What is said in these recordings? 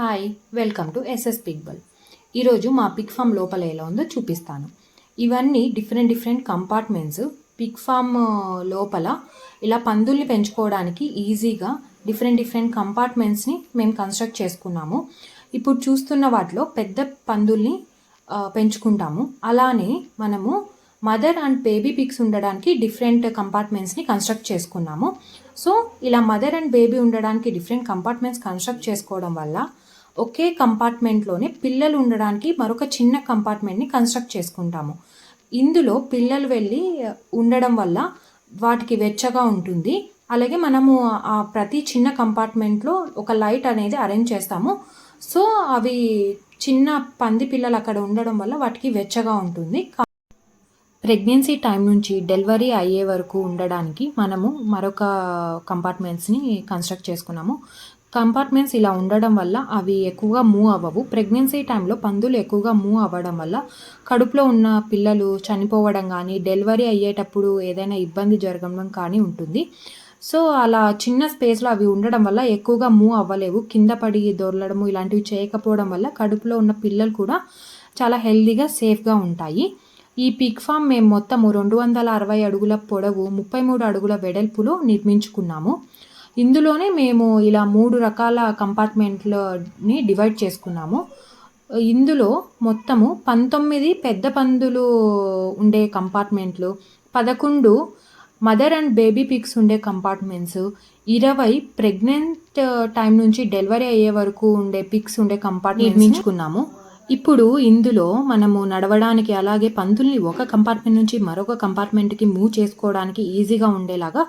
Hi welcome to SS pig బల్ ఈరోజు మా pick farm లోపల ఎలా ఉందో చూపిస్తాను. ఇవన్నీ different different compartments pig farm లోపల ఇలా పందుల్ని పెంచుకోవడానికి ఈజీగా డిఫరెంట్ డిఫరెంట్ కంపార్ట్మెంట్స్ని మేము కన్స్ట్రక్ట్ చేసుకున్నాము. ఇప్పుడు చూస్తున్న వాటిలో పెద్ద పందుల్ని uh, పెంచుకుంటాము. అలానే మనము మదర్ అండ్ బేబీ పిక్స్ ఉండడానికి డిఫరెంట్ కంపార్ట్మెంట్స్ని కన్స్ట్రక్ట్ చేసుకున్నాము. సో ఇలా మదర్ అండ్ బేబీ ఉండడానికి డిఫరెంట్ కంపార్ట్మెంట్స్ కన్స్ట్రక్ట్ చేసుకోవడం వల్ల ఒకే కంపార్ట్మెంట్లోనే పిల్లలు ఉండడానికి మరొక చిన్న కంపార్ట్మెంట్ని కన్స్ట్రక్ట్ చేసుకుంటాము. ఇందులో పిల్లలు వెళ్ళి ఉండడం వల్ల వాటికి వెచ్చగా ఉంటుంది. అలాగే మనము ఆ ప్రతి చిన్న కంపార్ట్మెంట్లో ఒక లైట్ అనేది అరేంజ్ చేస్తాము. సో అవి చిన్న పంది పిల్లలు అక్కడ ఉండడం వల్ల వాటికి వెచ్చగా ఉంటుంది. ప్రెగ్నెన్సీ టైం నుంచి డెలివరీ అయ్యే వరకు ఉండడానికి మనము మరొక కంపార్ట్మెంట్స్ని కన్స్ట్రక్ట్ చేసుకున్నాము. కంపార్ట్మెంట్స్ ఇలా ఉండడం వల్ల అవి ఎక్కువగా మూవ్ అవ్వవు. ప్రెగ్నెన్సీ టైంలో పందులు ఎక్కువగా మూవ్ అవ్వడం వల్ల కడుపులో ఉన్న పిల్లలు చనిపోవడం కానీ డెలివరీ అయ్యేటప్పుడు ఏదైనా ఇబ్బంది జరగడం కానీ ఉంటుంది. సో అలా చిన్న స్పేస్లో అవి ఉండడం వల్ల ఎక్కువగా మూవ్ అవ్వలేవు. కింద పడి దొరలడము ఇలాంటివి చేయకపోవడం వల్ల కడుపులో ఉన్న పిల్లలు కూడా చాలా హెల్దీగా సేఫ్గా ఉంటాయి. ఈ పిగ్ ఫామ్ మేము మొత్తము రెండు వందల అరవై అడుగుల పొడవు ముప్పై మూడు అడుగుల వెడల్పులో నిర్మించుకున్నాము. ఇందులోనే మేము ఇలా మూడు రకాల కంపార్ట్మెంట్లని డివైడ్ చేసుకున్నాము. ఇందులో మొత్తము పంతొమ్మిది పెద్ద పందులు ఉండే కంపార్ట్మెంట్లు పదకొండు మదర్ అండ్ బేబీ పిక్స్ ఉండే కంపార్ట్మెంట్స్ ఇరవై ప్రెగ్నెంట్ టైం నుంచి డెలివరీ అయ్యే వరకు ఉండే పిక్స్ ఉండే కంపార్ట్మెంట్ నిర్మించుకున్నాము. ఇప్పుడు ఇందులో మనము నడవడానికి అలాగే పంతుల్ని ఒక కంపార్ట్మెంట్ నుంచి మరొక కంపార్ట్మెంట్కి మూవ్ చేసుకోవడానికి ఈజీగా ఉండేలాగా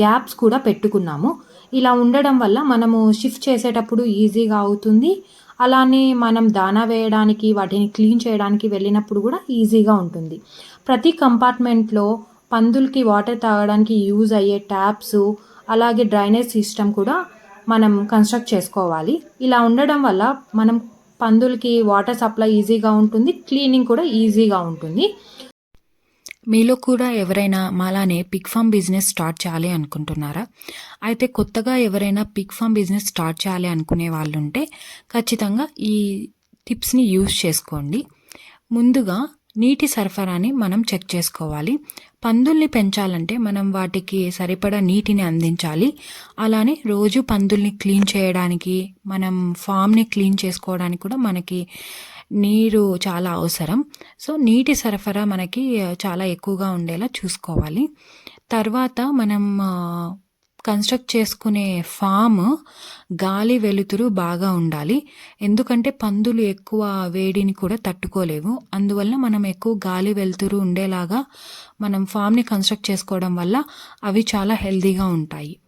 గ్యాప్స్ కూడా పెట్టుకున్నాము. ఇలా ఉండడం వల్ల మనము షిఫ్ట్ చేసేటప్పుడు ఈజీగా అవుతుంది. అలానే మనం దానా వేయడానికి వాటిని క్లీన్ చేయడానికి వెళ్ళినప్పుడు కూడా ఈజీగా ఉంటుంది. ప్రతి కంపార్ట్మెంట్లో పందులకి వాటర్ తాగడానికి యూజ్ అయ్యే ట్యాప్స్ అలాగే డ్రైనేజ్ సిస్టమ్ కూడా మనం కన్స్ట్రక్ట్ చేసుకోవాలి. ఇలా ఉండడం వల్ల మనం పందులకి వాటర్ సప్లై ఈజీగా ఉంటుంది క్లీనింగ్ కూడా ఈజీగా ఉంటుంది. మీలో కూడా ఎవరైనా మాలానే పిక్ ఫామ్ బిజినెస్ స్టార్ట్ చేయాలి అనుకుంటున్నారా? అయితే కొత్తగా ఎవరైనా పిక్ ఫామ్ బిజినెస్ స్టార్ట్ చేయాలి అనుకునే వాళ్ళు ఉంటే ఖచ్చితంగా ఈ టిప్స్ని యూజ్ చేసుకోండి. ముందుగా నీటి సరఫరాని మనం చెక్ చేసుకోవాలి. పందుల్ని పెంచాలంటే మనం వాటికి సరిపడా నీటిని అందించాలి. అలానే రోజు పందుల్ని క్లీన్ చేయడానికి మనం ఫామ్ని క్లీన్ చేసుకోవడానికి కూడా మనకి నీరు చాలా అవసరం. సో నీటి సరఫరా మనకి చాలా ఎక్కువగా ఉండేలా చూసుకోవాలి. తర్వాత మనం కన్స్ట్రక్ట్ చేసుకునే ఫామ్ గాలి వెలుతురు బాగా ఉండాలి. ఎందుకంటే పందులు ఎక్కువ వేడిని కూడా తట్టుకోలేవు. అందువల్ల మనం ఎక్కువ గాలి వెలుతురు ఉండేలాగా మనం ఫామ్ని కన్స్ట్రక్ట్ చేసుకోవడం వల్ల అవి చాలా హెల్దీగా ఉంటాయి.